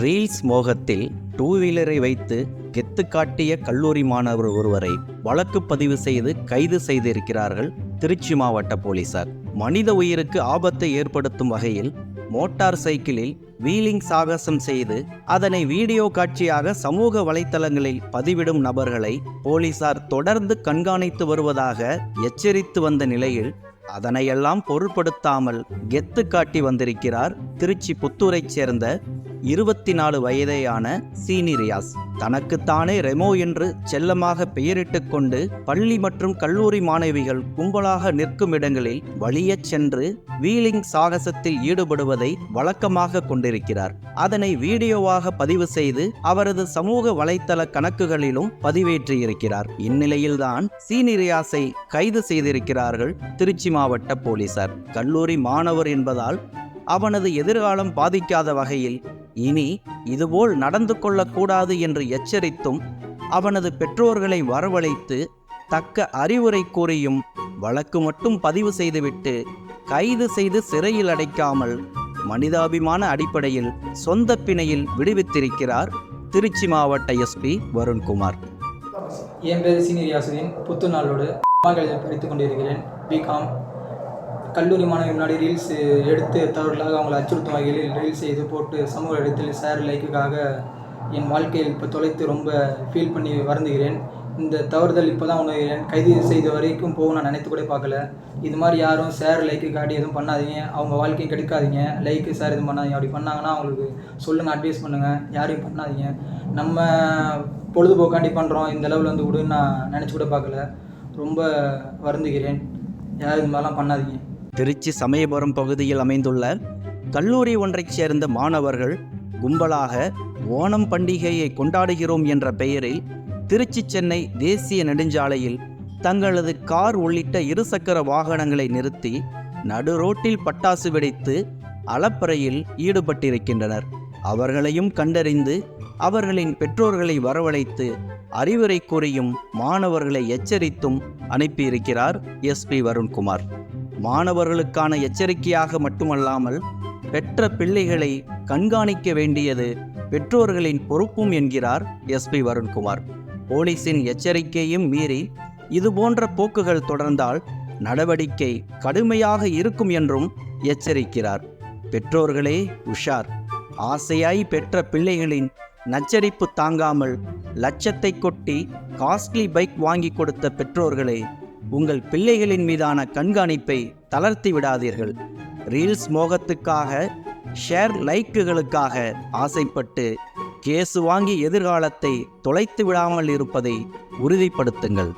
Reels மோகத்தில் two வீலரை வைத்து கெத்து காட்டிய கல்லூரி மாணவர் ஒருவரை வழக்கு பதிவு செய்து கைது செய்திருக்கிறார்கள் திருச்சி மாவட்ட போலீசார். மனித உயிருக்கு ஆபத்தை ஏற்படுத்தும் வகையில் மோட்டார் சைக்கிளில் வீலிங் சாகசம் செய்து அதனை வீடியோ காட்சியாக சமூக வலைத்தளங்களில் பதிவிடும் நபர்களை போலீசார் தொடர்ந்து கண்காணித்து வருவதாக எச்சரித்து வந்த நிலையில் அதனையெல்லாம் பொருட்படுத்தாமல் கெத்து காட்டி வந்திருக்கிறார் திருச்சி புத்தூரைச் சேர்ந்த இருபத்தி நாலு வயதேயான சீனி ரியாஸ் தனக்குத்தானே ரெமோ என்று செல்லமாக பெயரிட்டுக் கொண்டு பள்ளி மற்றும் கல்லூரி மாணவிகள் கும்பலாக நிற்கும் இடங்களில் வழியச் சென்று வீலிங் சாகசத்தில் ஈடுபடுவதை வழக்கமாக கொண்டிருக்கிறார். அதனை வீடியோவாக பதிவு செய்து அவரது சமூக வலைத்தள கணக்குகளிலும் பதிவேற்றியிருக்கிறார். இந்நிலையில்தான் சீனி ரியாஸை கைது செய்திருக்கிறார்கள் திருச்சி மாவட்ட போலீசார். கல்லூரி மாணவர் என்பதால் அவனது எதிர்காலம் பாதிக்காத வகையில் இனி இதுபோல் நடந்து கொள்ளக்கூடாது என்று எச்சரித்தும் அவனது பெற்றோர்களை வரவழைத்து தக்க அறிவுரை கூறியும் வழக்கு மட்டும் பதிவு செய்துவிட்டு கைது செய்து சிறையில் அடைக்காமல் மனிதாபிமான அடிப்படையில் சொந்த பிணையில் விடுவித்திருக்கிறார் திருச்சி மாவட்ட எஸ்பி வருண்குமார். என் பேர் சீனியர் யாசுதீன் புத்துநாளோடு படித்துக் கொண்டிருக்கிறேன். பிகாம் கல்லூரி மாணவி முன்னாடி ரீல்ஸ் எடுத்து தவறுகளாக அவங்களை அச்சுறுத்தும் வகையில் ரீல்ஸ் இது போட்டு சமூக இடத்தில் சேர் லைக்குக்காக என் வாழ்க்கையில் இப்போ தொலைத்து ரொம்ப ஃபீல் பண்ணி வருந்துகிறேன். இந்த தவறுதல் இப்போ தான் உணர்கிறேன். கைது செய்த வரைக்கும் போகும் நான் நினைத்து கூட பார்க்கல. இது மாதிரி யாரும் சேர் லைக்கு காட்டி எதுவும் பண்ணாதீங்க. அவங்க வாழ்க்கையும் கெடுக்காதீங்க. லைக்கு சார் எதுவும் பண்ணாதீங்க. அப்படி பண்ணாங்கன்னா அவங்களுக்கு சொல்லுங்கள் அட்வைஸ் பண்ணுங்கள் யாரையும் பண்ணாதீங்க. நம்ம பொழுதுபோக்காண்டி பண்ணுறோம் இந்த லெவலில் வந்து விடுன்னு நான் நினச்சி கூட பார்க்கல. ரொம்ப வருந்துகிறேன். யாரும் இது மாதிரிலாம் பண்ணாதீங்க. திருச்சி சமயபுரம் பகுதியில் அமைந்துள்ள கல்லூரி ஒன்றைச் சேர்ந்த மாணவர்கள் கும்பலாக ஓணம் பண்டிகையை கொண்டாடுகிறோம் என்ற பெயரில் திருச்சி சென்னை தேசிய நெடுஞ்சாலையில் தங்களது கார் உள்ளிட்ட இருசக்கர வாகனங்களை நிறுத்தி நடு ரோட்டில் பட்டாசு வெடித்து அலப்பறையில் ஈடுபட்டிருக்கின்றனர். அவர்களையும் கண்டறிந்து அவர்களின் பெற்றோர்களை வரவழைத்து அறிவுரை கூறியும் மாணவர்களை எச்சரித்தும் அனுப்பியிருக்கிறார் எஸ்பி வருண்குமார். மாணவர்களுக்கான எச்சரிக்கையாக மட்டுமல்லாமல் பெற்ற பிள்ளைகளை கண்காணிக்க வேண்டியது பெற்றோர்களின் பொறுப்பும் என்கிறார் எஸ்பி வருண்குமார். போலீசின் எச்சரிக்கையும் மீறி இதுபோன்ற போக்குகள் தொடர்ந்தால் நடவடிக்கை கடுமையாக இருக்கும் என்றும் எச்சரிக்கிறார். பெற்றோர்களே உஷார். ஆசையாய் பெற்ற பிள்ளைகளின் நச்சரிப்பு தாங்காமல் லட்சத்தை கொட்டி காஸ்ட்லி பைக் வாங்கி கொடுத்த பெற்றோர்களே உங்கள் பிள்ளைகளின் மீதான கண்காணிப்பை தளர்த்தி விடாதீர்கள். ரீல்ஸ் மோகத்துக்காக ஷேர் லைக்குகளுக்காக ஆசைப்பட்டு கேசு வாங்கி எதிர்காலத்தை தொலைத்து விடாமல் இருப்பதை உறுதிப்படுத்துங்கள்.